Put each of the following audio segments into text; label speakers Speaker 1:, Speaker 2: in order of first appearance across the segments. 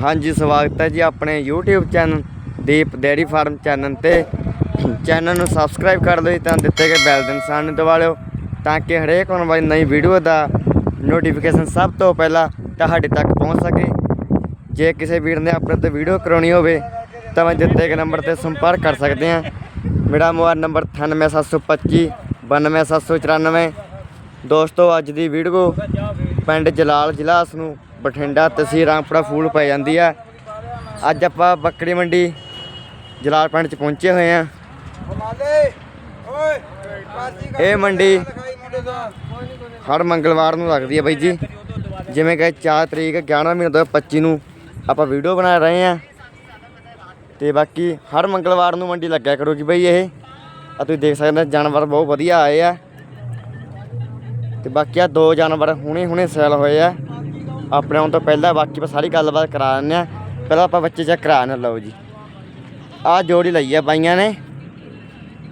Speaker 1: ਹਾਂਜੀ, ਸਵਾਗਤ ਹੈ ਜੀ ਆਪਣੇ YouTube channel Deep dairy farm channel ਤੇ। ਚੈਨਲ ਨੂੰ ਸਬਸਕ੍ਰਾਈਬ ਕਰ ਲਓ ਤਾਂ ਦਿੱਤੇ ਗਏ ਬੈਲ ਦੇ ਨਿਸ਼ਾਨ ਨੂੰ ਦਬਾ ਲਿਓ, ਤਾਂ ਕਿ ਹਰੇਕ ਆਉਣ ਵਾਲੀ ਨਵੀਂ ਵੀਡੀਓ ਦਾ ਨੋਟੀਫਿਕੇਸ਼ਨ ਸਭ ਤੋਂ ਪਹਿਲਾਂ ਤੁਹਾਡੇ ਤੱਕ ਪਹੁੰਚ ਸਕੇ। ਜੇ ਕਿਸੇ ਵੀਰ ਨੇ ਆਪਣੇ ਤੋਂ ਵੀਡੀਓ ਕਰਾਉਣੀ ਹੋਵੇ, ਤਾਂ ਮੈਂ ਦਿੱਤੇ ਗਏ ਨੰਬਰ ਤੇ ਸੰਪਰਕ ਕਰ ਸਕਦੇ ਆ ਮੇਰਾ ਮੋਬਾਈਲ ਨੰਬਰ 98725 92794 ਦੋਸਤੋ, ਅੱਜ ਦੀ ਵੀਡੀਓ ਪਿੰਡ ਜਲਾਲ ਜ਼ਿਲ੍ਹਾ ਨੂੰ ਬਠਿੰਡਾ ਤਹਿਸੀਲ ਰਾਮਪੁਰਾ ਫੂਲ ਪੈ ਜਾਂਦੀ ਆ। ਅੱਜ ਆਪਾਂ ਬੱਕਰੀ ਮੰਡੀ ਜਲਾਲ ਪਿੰਡ ਚ ਪਹੁੰਚੇ ਹੋਏ ਆ। ਇਹ ਮੰਡੀ ਹਰ ਮੰਗਲਵਾਰ ਨੂੰ ਲੱਗਦੀ ਹੈ ਬਾਈ ਜੀ। ਜਿਵੇਂ ਕਿ 4 ਤਰੀਕ 11 ਮਹੀਨੇ 2025 ਨੂੰ ਆਪਾਂ ਵੀਡੀਓ ਬਣਾ ਰਹੇ ਆ। ਤੇ ਬਾਕੀ ਹਰ ਮੰਗਲਵਾਰ ਨੂੰ ਮੰਡੀ ਲੱਗਿਆ ਕਰੂਗੀ ਬਈ ਇਹ। ਆ ਤੁਸੀਂ ਦੇਖ ਸਕਦੇ ਜਾਨਵਰ ਬਹੁਤ ਵਧੀਆ ਆਏ ਆ। ਤੇ ਬਾਕੀ ਆ ਦੋ ਜਾਨਵਰ ਹੁਣੇ ਹੁਣੇ ਸੈਲ ਹੋਏ ਆ। ਆਪਣੇ ਆਉਣ ਤੋਂ ਪਹਿਲਾਂ ਬਾਕੀ ਆਪਾਂ ਸਾਰੀ ਗੱਲਬਾਤ ਕਰਾ ਦਿੰਦੇ ਆ ਪਹਿਲਾਂ ਆਪਾਂ ਬੱਚੇ ਚੈੱਕ ਕਰਾ ਨਾ ਲਓ ਜੀ। ਆ ਜੋੜੀ ਲਈ ਆ ਬਾਈਆਂ ਨੇ।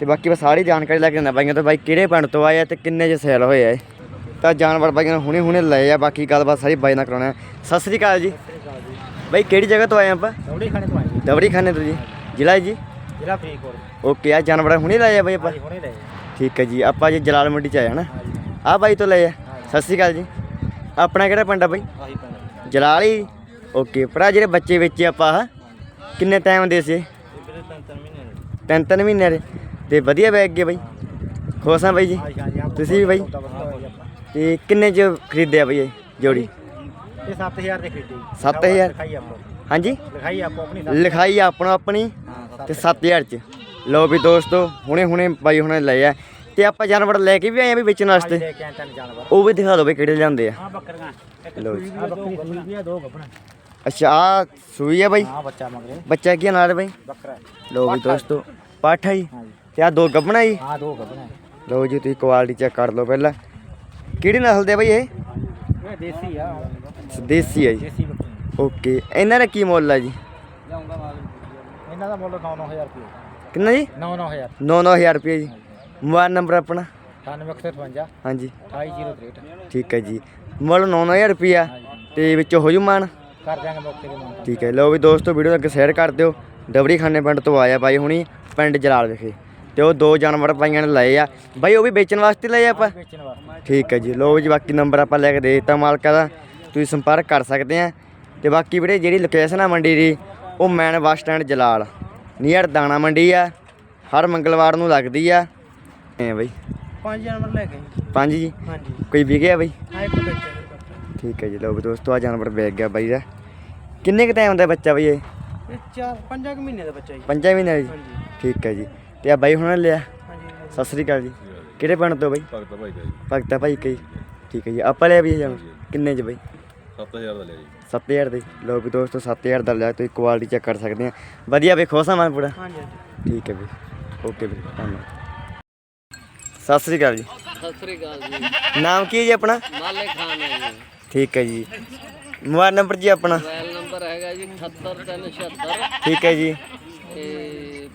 Speaker 1: ਤੇ ਬਾਕੀ ਮੈਂ ਸਾਰੀ ਜਾਣਕਾਰੀ ਲੈ ਕੇ ਦਿੰਦਾ ਬਾਈਆਂ ਤੋਂ ਬਾਈ ਕਿਹੜੇ ਪਿੰਡ ਤੋਂ ਆਏ ਆ ਤੇ ਕਿੰਨੇ ਚ ਸੇਲ ਹੋਏ ਆ। ਤਾਂ ਜਾਨਵਰ ਬਾਈਆਂ ਨੇ ਹੁਣੇ ਹੁਣੇ ਲਏ ਆ ਬਾਕੀ ਗੱਲਬਾਤ ਸਾਰੀ ਬਾਈ ਨਾਲ ਕਰਾਉਣਾ। ਸਤਿ ਸ੍ਰੀ ਅਕਾਲ ਜੀ। ਬਾਈ ਕਿਹੜੀ ਜਗ੍ਹਾ ਤੋਂ ਆਏ ਆਪਾਂ?
Speaker 2: ਦੌੜੀ ਖਾਣੇ ਤੋਂ ਆਏ ਜੀ।
Speaker 1: ਦਵੜੀ ਖਾਨੇ ਤੋਂ ਜੀ। ਜ਼ਿਲ੍ਹਾ ਜੀ?
Speaker 2: ਜ਼ਿਲ੍ਹਾ ਫਰੀਦਕੋਟ।
Speaker 1: ਓਕੇ ਆ ਜਾਨਵਰ ਹੁਣੇ ਲਏ ਆ ਬਾਈ ਆਪਾਂ?
Speaker 2: ਜੀ ਹੁਣੇ ਲਏ
Speaker 1: ਠੀਕ ਹੈ ਜੀ ਆਪਾਂ ਜੀ ਜਲਾਲ ਮੰਡੀ ਚ ਆਏ ਹਨਾ ਆ ਬਾਈ ਤੋਂ ਲਏ ਆ? ਸਤਿ ਸ੍ਰੀ ਅਕਾਲ ਜੀ। ਆਪਣਾ ਕਿਹੜਾ ਪਿੰਡ ਆ ਬਾਈ?
Speaker 2: ਆਹੀ ਪਿੰਡ
Speaker 1: ਜਲਾਲ? ਹੀ ਓਕੇ ਭਰਾ ਜਿਹੜੇ ਬੱਚੇ ਵੇਚੇ ਆਪਾਂ ਕਿੰਨੇ ਟਾਈਮ ਦੇ ਸੀ?
Speaker 2: ਤਿੰਨ ਤਿੰਨ ਮਹੀਨੇ
Speaker 1: ਦੇ। ਤੇ ਵਧੀਆ ਬੈਗ ਗਏ ਬਾਈ? ਖੁਸ਼ ਆ ਬਾਈ ਜੀ? ਤੁਸੀਂ ਵੀ ਬਾਈ। ਤੇ ਕਿੰਨੇ ਚ ਖਰੀਦਿਆ ਬਾਈ ਇਹ ਜੋੜੀ?
Speaker 2: ਇਹ 7000 ਦੇ ਖਰੀਦੀ ਜੀ।
Speaker 1: ਸੱਤ ਹਜ਼ਾਰ?
Speaker 2: ਲਿਖਾਈ ਆਪੋ
Speaker 1: ਹਾਂਜੀ?
Speaker 2: ਲਿਖਾਈ ਆਪੋ ਆਪਣੀ
Speaker 1: ਲਿਖਾਈ ਆਪਣਾ ਆਪਣੀ ਤੇ 7000 ਚ। ਲਓ ਵੀ ਦੋਸਤੋ ਹੁਣੇ ਹੁਣੇ ਬਾਈ ਹੁਣੇ ਲਏ ਆ। ਤੇ ਆਪਾਂ ਜਾਨਵਰ ਲੈ ਕੇ ਵੀ ਆਏ ਆ ਵੀ ਵੇਚਣ ਵਾਸਤੇ।
Speaker 2: ਲੈ ਕੇ ਆਏ ਤਿੰਨ ਜਾਨਵਰ।
Speaker 1: ਉਹ ਵੀ ਦਿਖਾ ਦਿਓ ਬਈ ਕਿਹੜੇ ਲਿਆਂਦੇ ਆ।
Speaker 2: ਹਾਂ ਬੱਕਰੀਆਂ। ਇੱਕ
Speaker 1: ਲਓ
Speaker 2: ਸੂਈ ਵੀ ਆ, ਬੱਕਰੀ ਸੂਈ ਵੀ ਆ ਦੋ ਗੱਭਣਾ।
Speaker 1: ਅੱਛਾ ਆ ਸੂਈ ਆ ਬਾਈ।
Speaker 2: ਹਾਂ ਬੱਚਾ ਮਗਰੇ।
Speaker 1: ਬੱਚਾ ਕੀ ਆ ਨਾਲ ਬਾਈ?
Speaker 2: ਬੱਕਰਾ ਹੈ।
Speaker 1: ਲਓ ਵੀ ਦੋਸਤੋ ਪਾਠਾ ਜੀ।
Speaker 2: ਹਾਂ ਜੀ
Speaker 1: ਤੇ ਆ ਦੋ ਗੱਬਣਾ ਜੀ।
Speaker 2: ਹਾਂ ਦੋ ਗੱਭਣਾ
Speaker 1: ਲਓ ਜੀ ਤੁਸੀਂ ਕੁਆਲਿਟੀ ਚੈੱਕ ਕਰ ਲਓ ਪਹਿਲਾਂ। ਕਿਹੜੀ ਨਸਲ ਦੇ ਬਾਈ ਇਹ?
Speaker 2: ਇਹ ਦੇਸੀ ਆ।
Speaker 1: ਦੇਸੀ ਹੈ ਜੀ।
Speaker 2: ਦੇਸੀ ਬੱਕਰੀ।
Speaker 1: ਓਕੇ ਇਹਨਾਂ ਦਾ ਕੀ ਮੁੱਲ ਆ ਜੀ?
Speaker 2: ਲਿਆਉਂਗਾ ਮਾਲ। ਇਹਨਾਂ ਦਾ ਮੁੱਲ 9-9000 ਰੁਪਏ।
Speaker 1: ਕਿੰਨਾ ਜੀ?
Speaker 2: 9-9000
Speaker 1: 9-9000 ਰੁਪਏ ਜੀ। ਮੋਬਾਈਲ ਨੰਬਰ ਆਪਣਾ?
Speaker 2: 9858
Speaker 1: ਹਾਂਜੀ।
Speaker 2: 28063
Speaker 1: ਠੀਕ ਹੈ ਜੀ। ਮੁੱਲ 9-9000 ਰੁਪਿਆ ਤੇ ਵਿੱਚ ਹੋ ਜੂ ਮਾਨ?
Speaker 2: ਕਰ ਦਿਆਂਗੇ ਮੌਕੇ ਤੇ ਮਾਨ।
Speaker 1: ਠੀਕ ਹੈ। ਲਓ ਵੀ ਦੋਸਤੋ ਵੀਡੀਓ ਨੂੰ ਅੱਗੇ ਸ਼ੇਅਰ ਕਰ ਦਿਓ। ਡਬੜੀ ਖਾਨੇ ਪਿੰਡ ਤੋਂ ਆਇਆ ਬਾਈ ਹੁਣੀ ਪਿੰਡ ਜਲਾਲ ਵਿਖੇ। ਤੇ ਉਹ ਦੋ ਜਾਨਵਰ ਬਾਈਆਂ ਨੇ ਲਏ ਆ। ਬਾਈ ਉਹ ਵੀ ਵੇਚਣ ਵਾਸਤੇ ਲਏ ਆਪਾਂ?
Speaker 2: ਵੇਚਣ ਵਾਸਤੇ।
Speaker 1: ਠੀਕ ਹੈ ਜੀ। ਲਓ ਜੀ ਬਾਕੀ ਨੰਬਰ ਆਪਾਂ ਲੈ ਕੇ ਦੇ ਦਿੱਤਾ ਮਾਲਕਾ ਦਾ। ਤੁਸੀਂ ਸੰਪਰਕ ਕਰ ਸਕਦੇ ਆ। ਤੇ ਬਾਕੀ ਵੀਰੇ ਜਿਹੜੀ ਲੋਕੇਸ਼ਨ ਆ ਮੰਡੀ ਦੀ ਉਹ ਮੈਨ ਬੱਸ ਸਟੈਂਡ ਜਲਾਲ। ਨੀਅਰ ਦਾਣਾ ਮੰਡੀ ਆ। ਹਰ ਮੰਗਲਵਾਰ ਨੂੰ ਲੱਗਦੀ ਆ। ਐ ਬਈ?
Speaker 2: ਪੰਜ ਜਾਨਵਰ ਲੈ ਕੇ
Speaker 1: ਪੰਜ ਜੀ?
Speaker 2: ਹਾਂਜੀ।
Speaker 1: ਕੋਈ ਵਿਗਿਆ ਬਈ?
Speaker 2: ਆ ਇੱਕ ਬੱਚਾ
Speaker 1: ਠੀਕ ਹੈ ਜੀ ਲਓ ਵੀ ਦੋਸਤੋ ਆ ਜਾਨਵਰ ਵੇਚ ਗਿਆ ਬਾਈ ਦਾ। ਕਿੰਨੇ ਕ ਟਾਈਮ ਦਾ ਬੱਚਾ ਬਈ ਇਹ?
Speaker 2: ਇਹ ਚਾਰ ਪੰਜਾਂ ਕੁ ਮਹੀਨੇ ਦਾ ਬੱਚਾ ਜੀ।
Speaker 1: ਪੰਜਾਂ ਮਹੀਨੇ ਜੀ?
Speaker 2: ਹਾਂਜੀ।
Speaker 1: ਠੀਕ ਹੈ ਜੀ। ਤੇ ਆ ਬਾਈ ਹੁਣ ਲਿਆ?
Speaker 2: ਹਾਂਜੀ
Speaker 1: ਸਤਿ ਸ੍ਰੀ ਅਕਾਲ ਜੀ। ਕਿਹੜੇ ਪਿੰਡ ਤੋਂ ਬਾਈ?
Speaker 3: ਭਗਤਾ ਭਾਈ ਦਾ ਜੀ।
Speaker 1: ਭਗਤਾ ਭਾਈ ਕਈ ਠੀਕ ਹੈ ਜੀ। ਆਪਾਂ ਲਿਆ ਵੀ ਜਾਨਵਰ? ਕਿੰਨੇ ਚ ਬਾਈ?
Speaker 3: 7000 ਦਾ ਲਿਆ ਜੀ।
Speaker 1: 7000 ਦੇ। ਲੋ ਵੀ ਦੋਸਤੋ 7000 ਦਾ ਲਿਆ ਤੁਸੀਂ ਕੁਆਲਿਟੀ ਚੈੱਕ ਕਰ ਸਕਦੇ ਆ। ਵਧੀਆ ਵੇਖੋ ਸਮਾਨ ਪੂਰਾ।
Speaker 2: ਹਾਂਜੀ ਹਾਂਜੀ।
Speaker 1: ਠੀਕ ਹੈ ਵੀ ਓਕੇ ਵੀ ਧੰਨਵਾਦ। ਸਤਿ ਸ੍ਰੀ ਅਕਾਲ ਜੀ।
Speaker 4: ਸਤਿ ਸ੍ਰੀ ਅਕਾਲ ਜੀ।
Speaker 1: ਨਾਮ ਕੀ ਹੈ ਜੀ ਆਪਣਾ?
Speaker 4: ਮਾਲੇ ਖਾਨ ਹੈ ਜੀ।
Speaker 1: ਠੀਕ ਹੈ ਜੀ। ਮੋਬਾਈਲ ਨੰਬਰ ਜੀ ਆਪਣਾ?
Speaker 4: ਮੋਬਾਈਲ ਨੰਬਰ ਹੈਗਾ ਜੀ 78376
Speaker 1: ਠੀਕ ਹੈ ਜੀ।
Speaker 4: ਤੇ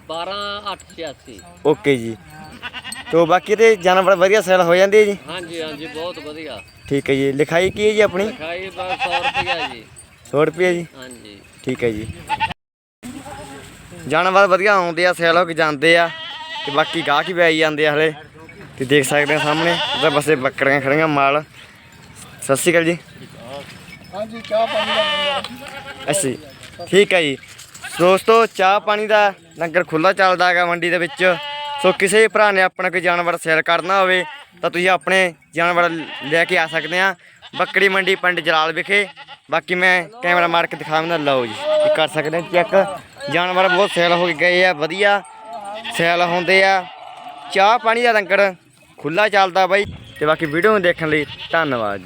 Speaker 4: 12886
Speaker 1: ਓਕੇ ਜੀ। ਤੋ ਬਾਕੀ ਤੇ ਜਾਨਵਰ ਵਧੀਆ ਸੇਲ ਹੋ ਜਾਂਦੀ ਹੈ ਜੀ?
Speaker 4: ਹਾਂਜੀ ਹਾਂਜੀ ਬਹੁਤ ਵਧੀਆ।
Speaker 1: ਠੀਕ ਹੈ ਜੀ। ਲਿਖਾਈ ਕੀ ਹੈ ਜੀ ਆਪਣੀ?
Speaker 4: ਲਿਖਾਈ ਬਸ 100 ਰੁਪਇਆ ਜੀ।
Speaker 1: 100 ਰੁਪਏ ਜੀ?
Speaker 4: ਹਾਂਜੀ।
Speaker 1: ਠੀਕ ਹੈ ਜੀ। ਜਾਨਵਰ ਵਧੀਆ ਆਉਂਦੇ ਆ ਸੇਲ ਹੋ ਕੇ ਜਾਂਦੇ ਆ। ਤੇ ਬਾਕੀ ਗਾਹਕ ਵੀ ਆਈ ਜਾਂਦੇ ਆ ਹਲੇ। ਤੇ ਦੇਖ ਸਕਦੇ ਆ ਸਾਹਮਣੇ ਉਹਦੇ ਪਾਸੇ ਬੱਕਰੀਆਂ ਖੜੀਆਂ ਮਾਲ। ਸਤਿ ਸ਼੍ਰੀ ਅਕਾਲ ਜੀ।
Speaker 2: ਹਾਂਜੀ ਚਾਹ ਪਾਣੀ ਦਾ
Speaker 1: ਅੱਛੀ ਠੀਕ ਹੈ ਜੀ। ਦੋਸਤੋ ਚਾਹ ਪਾਣੀ ਦਾ ਲੰਗਰ ਖੁੱਲਾ ਚੱਲਦਾ ਹੈਗਾ ਮੰਡੀ ਦੇ ਵਿੱਚ। ਸੋ ਕਿਸੇ ਭਰਾ ਨੇ ਆਪਣਾ ਕੋਈ ਜਾਨਵਰ ਸੇਲ ਕਰਨਾ ਹੋਵੇ ਤਾਂ ਤੁਸੀਂ ਆਪਣੇ ਜਾਨਵਰ ਲੈ ਕੇ ਆ ਸਕਦੇ ਆ। ਬੱਕਰੀ ਮੰਡੀ ਪਿੰਡ ਜਲਾਲ ਵਿਖੇ। ਬਾਕੀ ਮੈਂ ਕੈਮਰਾ ਮਾਰ ਕੇ ਦਿਖਾਉਂਦਾ ਲਓ ਜੀ ਇਹ ਕਰ ਸਕਦੇ ਆ ਚੈੱਕ। ਜਾਨਵਰ ਬਹੁਤ ਸੇਲ ਹੋ ਗਏ ਆ ਵਧੀਆ ਸੇਲ ਹੁੰਦੇ ਆ। ਚਾਹ ਪਾਣੀ ਦਾ ਲੰਗਰ ਖੁੱਲਾ ਚੱਲਦਾ ਬਾਈ। ਤੇ ਬਾਕੀ ਵੀਡੀਓ ਨੂੰ ਦੇਖਣ ਲਈ ਧੰਨਵਾਦ।